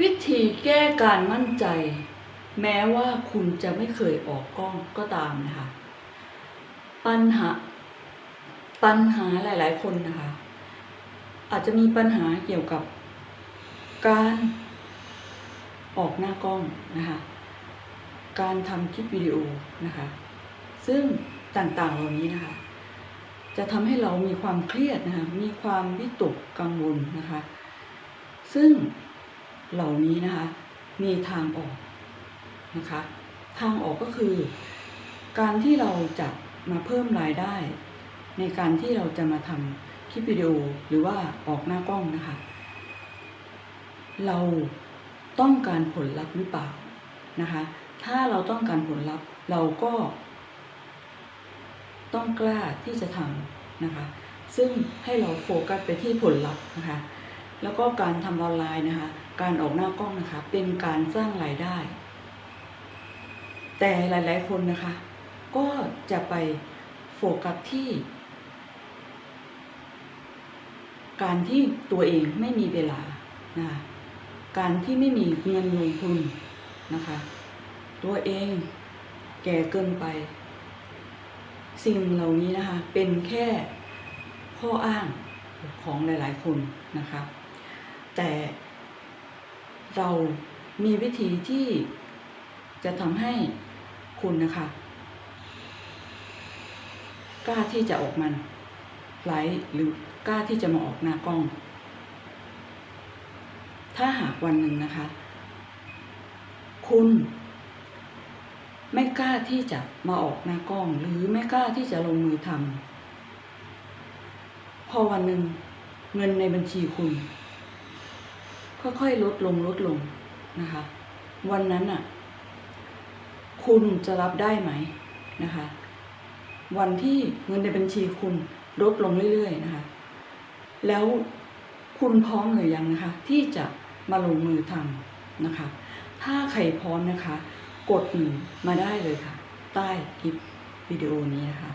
วิธีแก้การมั่นใจ แม้ว่าคุณจะไม่เคยออกกล้องก็ตามนะคะ ปัญหาปัญหาหลาย ๆ คนนะคะ อาจจะมีปัญหาเกี่ยวกับการออกหน้ากล้องนะคะ การทำคลิปวิดีโอนะคะ ซึ่งต่าง ๆ เหล่านี้นะคะ จะทำให้เรามีความเครียดนะคะ มีความวิตกกังวลนะคะ ซึ่ง เหล่านี้นะคะ มีทางออกนะคะ ทางออกก็คือ การที่เราจะมาเพิ่มรายได้ ในการที่เราจะมาทำคลิปวิดีโอหรือว่าออกหน้ากล้องนะคะ เราต้องการผลลัพธ์หรือเปล่านะคะ ถ้าเราต้องการผลลัพธ์เราก็ ต้องกล้าที่จะทำนะคะ ซึ่งให้เราโฟกัสไปที่ผลลัพธ์นะคะ แล้วก็การทำออนไลน์นะคะ การออกหน้ากล้องนะคะ เป็นการสร้างรายได้ แต่หลาย ๆ คนนะคะ ก็จะไปโฟกัสที่ การที่ตัวเองไม่มีเวลานะคะการที่ไม่มีเงินลงทุนนะคะ ตัวเองแก่เกินไป สิ่งเหล่านี้นะคะ เป็นแค่ข้ออ้างของหลาย ๆ คนนะคะ แต่เรามีวิธีที่จะทำให้คุณนะคะ กล้าที่จะออกมันไลฟ์หรือกล้าที่จะมาออกหน้ากล้อง ถ้าหากวันหนึ่งนะคะ คุณไม่กล้าที่จะมาออกหน้ากล้อง หรือไม่กล้าที่จะลงมือทำพอวันหนึ่งเงินในบัญชีคุณ ค่อยๆลดลงลดลงนะคะ วันนั้นอะ คุณจะรับได้ไหมนะคะ วันที่เงินในบัญชีคุณลดลงเรื่อยๆนะคะ แล้วคุณพร้อมหรือยังนะคะ ที่จะมาลงมือทำนะคะ ถ้าใครพร้อมนะคะ กดหนึ่งมาได้เลยค่ะ ใต้คลิปวิดีโอนี้นะคะ